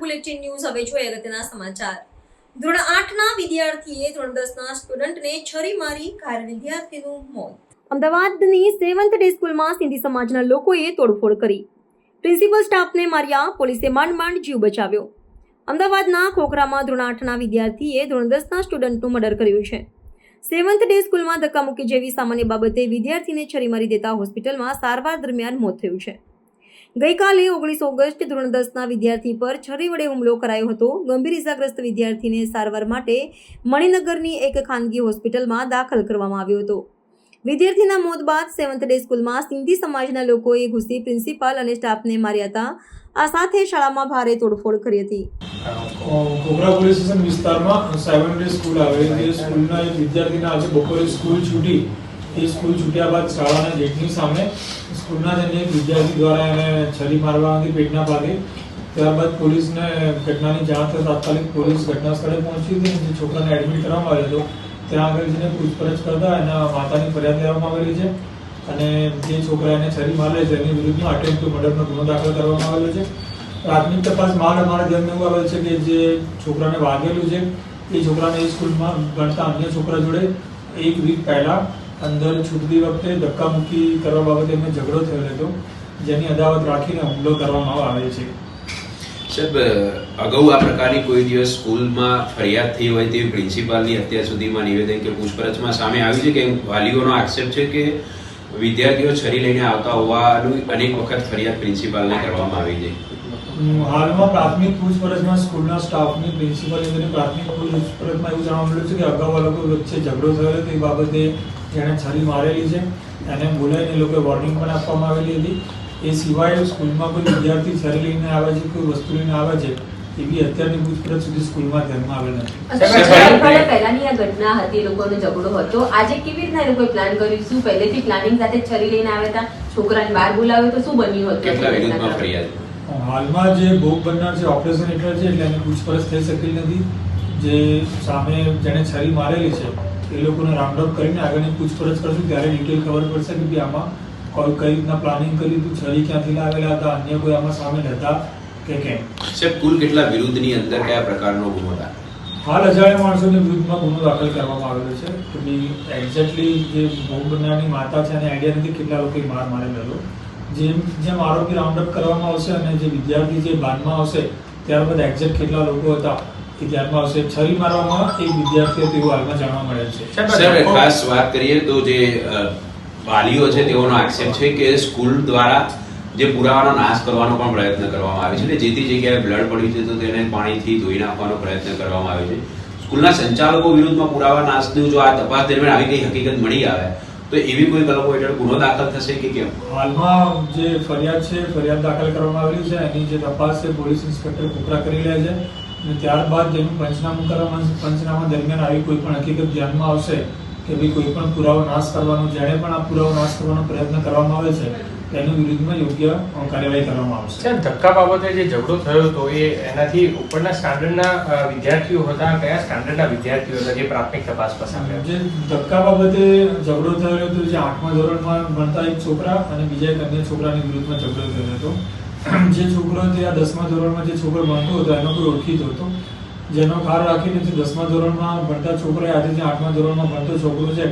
Bulletin news હવે જોઈએ અગત્યના સમાચાર. ધોરણ આઠના વિદ્યાર્થીએ ધોરણ દસના સ્ટુડન્ટને છરી મારી ઘાયલ વિદ્યાર્થીનું મોત. અમદાવાદની સેવન્થ ડે સ્કૂલમાં સિંધી સમાજના લોકોએ તોડફોડ કરી. પ્રિન્સિપલ સ્ટાફને માર્યા, પોલીસે માંડ માંડ જીવ બચાવ્યો. અમદાવાદના ખોખરામાં ધોરણ આઠના વિદ્યાર્થીએ ધોરણ દસના સ્ટુડન્ટનું મર્ડર કર્યું છે. સેવન્થ ડે સ્કૂલમાં ધક્કામુક્કી જેવી સામાન્ય બાબતે વિદ્યાર્થીને છરી મારી દેતા હોસ્પિટલમાં સારવાર દરમિયાન મોત થયું છે. ગઈકાલે ઓગણીસ ઓગસ્ટ ધોરણ દસના વિદ્યાર્થી પર છરી વડે હુમલો કરાયો હતો. ગંભીર ઇજાગ્રસ્ત વિદ્યાર્થીને સારવાર માટે મણિનગરની એક ખાનગી હોસ્પિટલમાં દાખલ કરવામાં આવ્યો હતો. વિદ્યાર્થીના મોત બાદ સેવન્થ ડે સ્કૂલમાં સિંધી સમાજના લોકોએ ઘૂસી પ્રિન્સિપાલ અને સ્ટાફને માર્યા હતા. આ સાથે શાળામાં ભારે તોડફોડ કરી હતી. કોબરા પોલીસ સ્ટેશન વિસ્તારમાં સેવન ડે સ્કૂલ આવેલી સ્કૂલના વિદ્યાર્થીના આજે બપોરે સ્કૂલ છૂટી એ સ્કૂલ છૂટ્યા બાદ શાળાના ગેટની સામે સ્કૂલના જ વિદ્યાર્થી દ્વારા એને છરી મારવાથી પેટના ભાગે. ત્યારબાદ પોલીસને ઘટનાની જાણ થતાં તાત્કાલિક પોલીસ ઘટના સ્થળે પહોંચી હતી જે છોકરાને એડમિટ કરવામાં આવ્યો હતો, ત્યાં આગળ જઈને પૂછપરછ કરતા એના માતાની ફરિયાદ લેવામાં આવેલી છે અને જે છોકરા એને છરી મારે છે, એની વિરુદ્ધમાં અટેમ્પ ટુ મર્ડરનો ગુનો દાખલ કરવામાં આવેલો છે. પ્રાથમિક તપાસ માલ અમારા ધ્યાનમાં એવું આવે છે કે જે છોકરાને વાગેલું છે, એ છોકરાને એ સ્કૂલમાં ભણતા અન્ય છોકરા જોડે એક વીક પહેલા અંદર છૂટતી વખતે ધક્કામુક્કી કરવા બાબતે એમને ઝઘડો થયો હતો, જેની અદાવત રાખીને હુમલો કરવામાં આવે છે. સાહેબ અગાઉ આ પ્રકારની કોઈ દિવસ સ્કૂલમાં ફરિયાદ થઈ હોય તેવી પ્રિન્સિપાલની અત્યાર સુધીમાં નિવેદન કે પૂછપરછમાં સામે આવ્યું છે કે વાલીઓનો આક્ષેપ છે કે વિદ્યાર્થીઓ છરી લઈને આવતા હોવાનું અનેક વખત ફરિયાદ પ્રિન્સિપાલને કરવામાં આવી છે? હાલમાં પ્રાથમિક પૂછપરછમાં સ્કૂલના સ્ટાફની પ્રિન્સિપલ પ્રાથમિક પૂછપરછમાં એવું જાણવા મળ્યું છે કે અગાઉ લોકો વચ્ચે ઝઘડો થયો તે બાબતે જેણે છરી મારેલી છે. એને બોલાવીને લોકોએ વોર્નિંગ પણ આપવામાં આવેલી હતી. એ સિવાય સ્કૂલમાં કોઈ વિદ્યાર્થી છરી લઈને આવે છે કોઈ વસ્તુ લઈને આવે છે એવી અત્યારની પૂછપરછ સુધી સ્કૂલમાં ધ્યાનમાં આવેલ નથી. પહેલાની આ ઘટના હતી એ લોકોનો ઝઘડો હતો. આજે કેવી રીતના એ લોકોએ પ્લાન કર્યું? શું પહેલેથી પ્લાનિંગ સાથે છરી લઈને આવ્યા હતા? છોકરાને બહાર બોલાવ્યો તો શું બન્યું હતું? કેટલા વિરુદ્ધમાં ફરિયાદ? હાલમાં જે ભોગ બનનાર છે ઓપરેશન હેઠળ છે એટલે એની પૂછપરછ થઈ શકેલી નથી. જે સામે જેણે છરી મારેલી છે એ લોકોને રાઉન્ડ અપ કરીને આગળની પૂછપરછ કરશું. ત્યારે ડિટેલ ખબર પડશે કે ભઈ આમાં કોઈ કઈ રીતના પ્લાનિંગ કર્યું હતું છરી ક્યાંથી લાવેલા હતા અન્ય કોઈ આમાં સામેલ હતા કે કેમ? સાહેબ કુલ કેટલા વિરુદ્ધની અંદર કયા પ્રકારનો ગુનો હતા હાલ અજાણ્યા માણસોની વિરુદ્ધમાં ગુનો દાખલ કરવામાં આવેલો છે. કે ભઈ એક્ઝેક્ટલી જે ભોગ બનનારની માતા છે એને આઈડિયા નથી કેટલા લોકોએ માર મારેલો જેમ જેમ આરોપી રાઉન્ડઅપ કરવામાં આવશે અને જે વિદ્યાર્થી જે બાનમાં આવશે ત્યારબાદ એક્ઝેક્ટ કેટલા લોકો હતા એ ધ્યાનમાં આવશે. છરી મારવામાં એક વિદ્યાર્થી હતો એવું હાલમાં જાણવા મળે છે. સાહેબ ખાસ વાત કરીએ તો જે વાલીઓ છે તેઓનો આક્ષેપ છે કે સ્કૂલ દ્વારા જે પુરાવાનો નાશ કરવાનો પણ પ્રયત્ન કરવામાં આવે છે એટલે જે તે જગ્યાએ બ્લડ પડ્યું છે તો તેને પાણીથી ધોઈ નાખવાનો પ્રયત્ન કરવામાં આવે છે. સ્કૂલના સંચાલકો વિરુદ્ધમાં પુરાવા નાશનું જો આ તપાસ દરમિયાન આવી કઈ હકીકત મળી આવે તો એવી કોઈ કલમો હેઠળ ગુનો દાખલ થશે કે કેમ? હાલમાં જે ફરિયાદ છે, ફરિયાદ દાખલ કરવામાં આવેલી છે, એની જે તપાસ છે, પોલીસ ઇન્સ્પેક્ટર કુકરા કરી રહ્યા છે અને ત્યારબાદ જેનું પંચનામું કરવામાં પંચનામા દરમિયાન આવી કોઈ પણ હકીકત ધ્યાનમાં આવશે કે ભાઈ કોઈ પણ પુરાવો નાશ કરવાનો, જેણે પણ આ પુરાવો નાશ કરવાનો પ્રયત્ન કરવામાં આવે છે તેની વિરુદ્ધમાં યોગ્ય કાર્યવાહી કરવામાં આવશે. સાહેબ ધક્કા બાબતે જે ઝઘડો થયો હતો એ એનાથી ઉપરના સ્ટાન્ડર્ડના વિદ્યાર્થીઓ હતા કયા સ્ટાન્ડર્ડના વિદ્યાર્થીઓ હતા જે પ્રાથમિક તપાસ પસાર? જે ધક્કા બાબતે ઝઘડો થયો હતો જે આઠમા ધોરણમાં ભણતા એક છોકરા અને બીજા એક અન્ય છોકરાની વિરુદ્ધમાં ઝઘડો થયો હતો. જે છોકરો તે આ દસમા ધોરણમાં જે છોકરો ભણતો હતો એનો કોઈ ઓળખીતો હતો. જેનો ખાર રાખીને જે દસમા ધોરણમાં ભણતા છોકરા આજે જે આઠમા ધોરણમાં ભણતો છોકરો છે